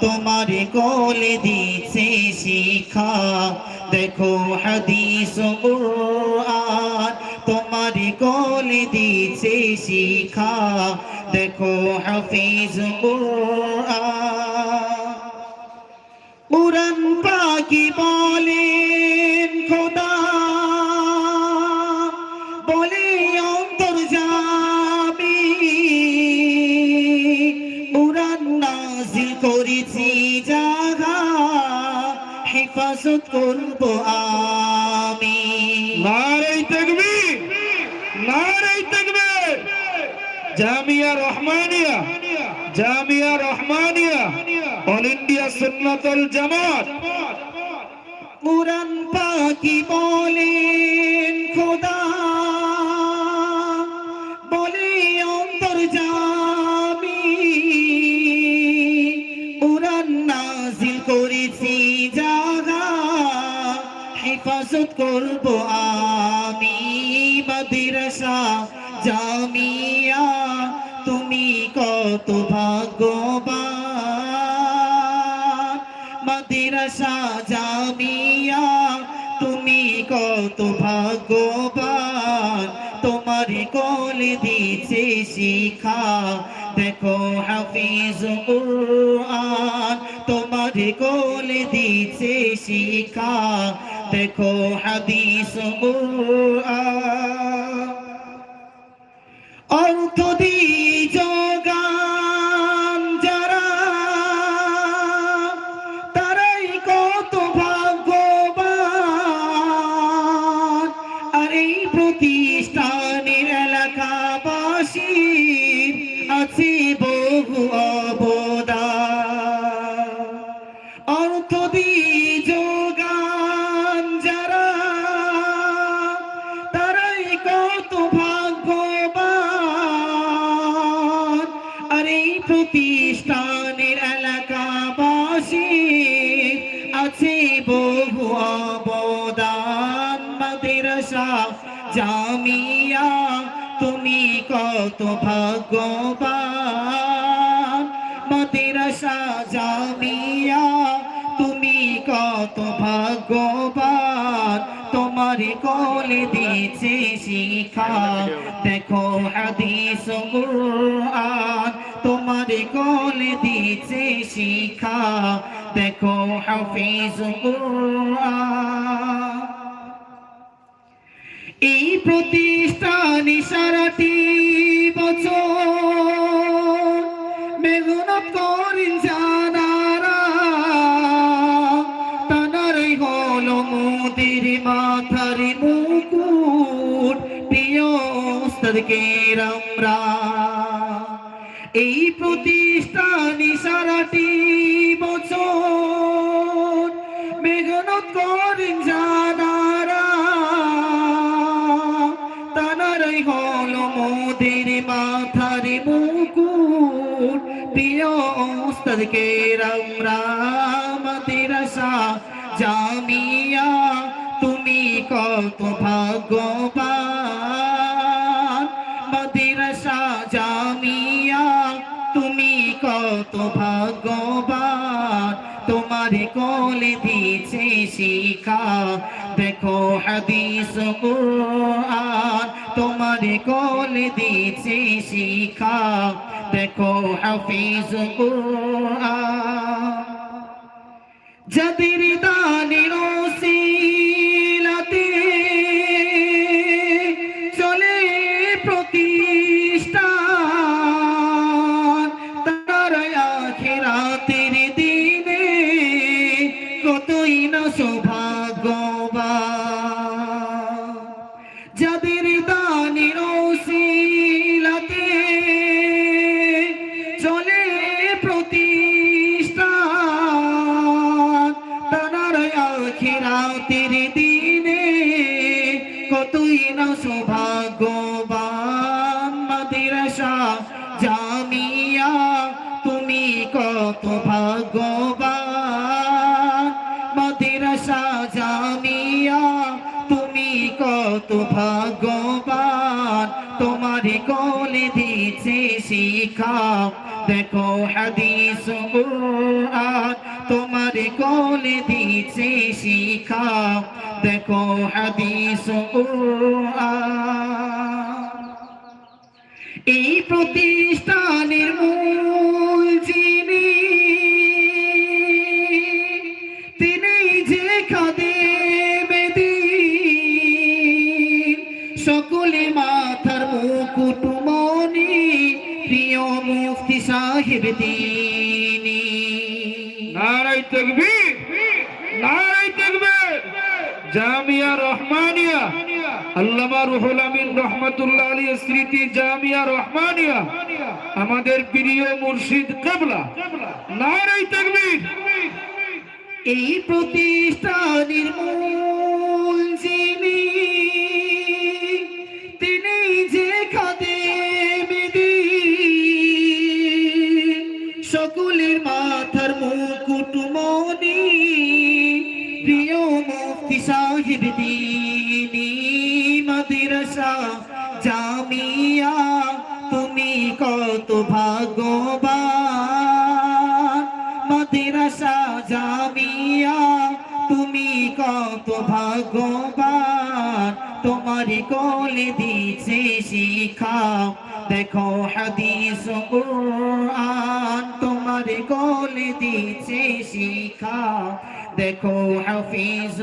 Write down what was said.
তোমার কোলে দিছে শিখা দেখো হাদিস কুরআন তোমার কোলে দিছে শিখা দেখো হাফিজ কুরআন কুরআন পাকি বলেন হেফাজত করব আমি। নারাই তাকবীর নারাই তাকবীর। Jamia Rahmania Jamia Rahmania all India Sunnatul Jamaat. কুরআন পাকি বলেন খোদা হেফাজত করব আমি মাদ্রাসা জামিয়া। তুমি কত ভাগ্যবান। মাদ্রাসা জামিয়া। তুমি কত ভাগ্যবান। তোমার কোলে দিছে শিখা। দেখো হাফিজ কুরআন। তোমার কোলে দিছে শিখা। দেখো হাদিস অর্থ দি যোগান যারা তারাই কত ভাগ্যবান। আর এই প্রতিষ্ঠানের আছে বহু অবদান জামিয়া, তুমি কত ভাগ্যবান। মাদ্রাসা জামিয়া, তুমি কত ভাগ্যবান। তোমার কোলে দিছে শিখা, দেখো হাদিস কুরআন। তোমার কোলে দিছে শিখা দেখো হাফিজ কুরআন এই প্রতিষ্ঠান সারাটি বছর মেহনত করেন জানারা। তানারই হল মোদের মাথার মুকুট। প্রিয় উস্তাদকে আমরা এই প্রতিষ্ঠান সারাটি বছর মেঘনত করেন জানারা। তানারই হল মোদের মাথার মুকুট। প্রিয় উস্তাদকে আমরা মাদ্রাসা জামিয়া, তুমি কত ভাগ্যবান। কত ভাগ্যবান তোমার কোলে দিছে শিখা। দেখো হাদিস কুরআন তোমার কোলে দিছে শিখা। দেখো হাফিজ কুরআন। যাদের মাদ্রাসা জামিয়া তুমি কত ভাগ্যবান। তোমার কোলে দিছে শিখা। দেখো হাদিস কুরআন, তোমার কোলে দিচ্ছে শিখা। দেখো হাদিস কুরআন। এই প্রতিষ্ঠানের মূল সাহেব তিনি। নারাই নারাই জামিয়া রহমানিয়া, আল্লামা রুহুল আমিন আলী স্মৃতি জামিয়া রহমানিয়া, আমাদের প্রিয় মুর্শিদ কাবলা। নারাই তাকবীর। এই প্রতিষ্ঠানের মূল সাহেব দিনী মাদ্রাসা জামিয়া তুমি কত ভাগ্যবান মাদ্রাসা জামিয়া তুমি কত ভাগ্যবান তোমার কোলে দিছে শিখা দেখো হাদিস কুরআন তোমার কোলে দিছে শিখা দেখো হাফিজ